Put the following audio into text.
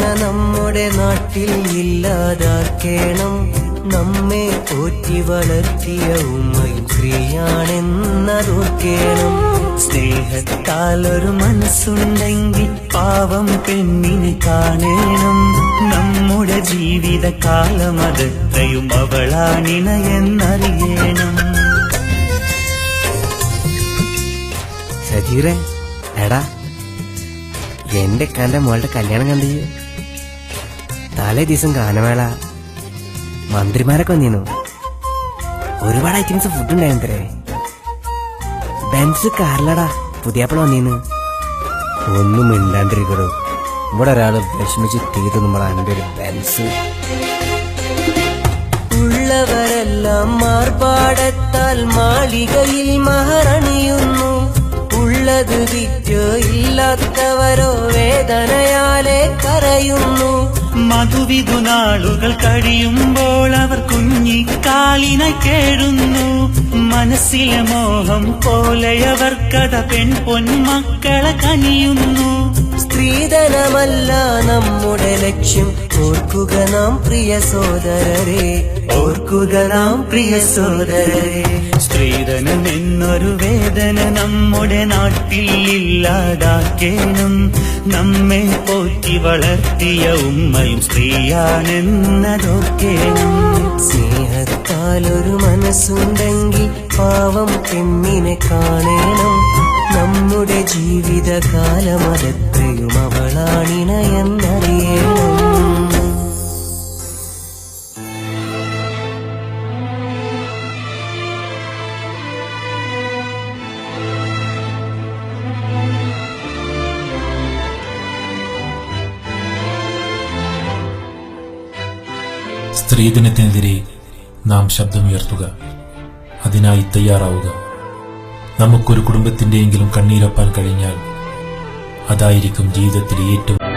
നമ്മുടെ നാട്ടിൽ ഇല്ലാതാക്കേണം. നമ്മെ പോറ്റി വളർത്തിയ ഉമ്മയും സ്നേഹത്താൽ ഒരു മനസ്സുണ്ടെങ്കിൽ പാവം പെണ്ണിനെ കാണേണം. നമ്മുടെ ജീവിതകാലം അതെത്രയും അവളാണിണയെന്നറിയണം. സജീറെ എടാ എന്റെ കന്റെ മോളുടെ കല്യാണം കണ്ടിയോ തലേ ദിവസം ഗാനമേള. മന്ത്രിമാരൊക്കെ വന്നിരുന്നു. ഒരുപാട് ഐറ്റംസ് ഫുഡ് ഉണ്ടായിരുന്നേ ബെൻസ് കാറിലടാ. പുതിയാപ്പിള വന്നിരുന്നു. ഒന്നും മിണ്ടാണ്ടിരിക്കും ഇവിടെ ഒരാൾ വിഷമിച്ച് തീർന്നു. നമ്മളെ ഒരു ബെൻസ് ഉള്ളവരെല്ലാം മാളികയിൽ മഹറണിയുന്നു. ഉള്ളത് വിറ്റോ ഇല്ലാത്തവരോ വേദനയാലെ കരയുന്നു. മധുവിധു നാളുകൾ കഴിയുമ്പോൾ അവർ കുഞ്ഞിക്കാലിനായി കേഴുന്നു. മനസ്സിലെ മോഹം പോലെ അവർ കഥ പെൺ പൊന്മക്കളെ കനിയുന്നു. സ്ത്രീധനമല്ല നമ്മുടെ ലക്ഷ്യം ഓർക്കുക നാം പ്രിയ സോദരരെ ഓർക്കുക നാം പ്രിയ സോദരരെ സ്ത്രീധനം എന്നൊരു വേദന നമ്മുടെ നാട്ടിൽ ഇല്ലാതാക്കേണം. നമ്മെ പോറ്റി വളർത്തിയ ഉമ്മയും സ്ത്രീയാണെന്നതൊക്കേണം. സ്നേഹത്താൽ ഒരു മനസ്സുണ്ടെങ്കിൽ പാവം പെണ്ണിനെ കാണേണം. നമ്മുടെ ജീവിതകാലം അതെത്രയും സ്ത്രീധനത്തിനെതിരെ നാം ശബ്ദമുയർത്തുക. അതിനായി തയ്യാറാവുക. നമുക്കൊരു കുടുംബത്തിന്റെയെങ്കിലും കണ്ണീരൊപ്പാൻ കഴിഞ്ഞാൽ അതായിരിക്കും ജീവിതത്തിലെ ഏറ്റവും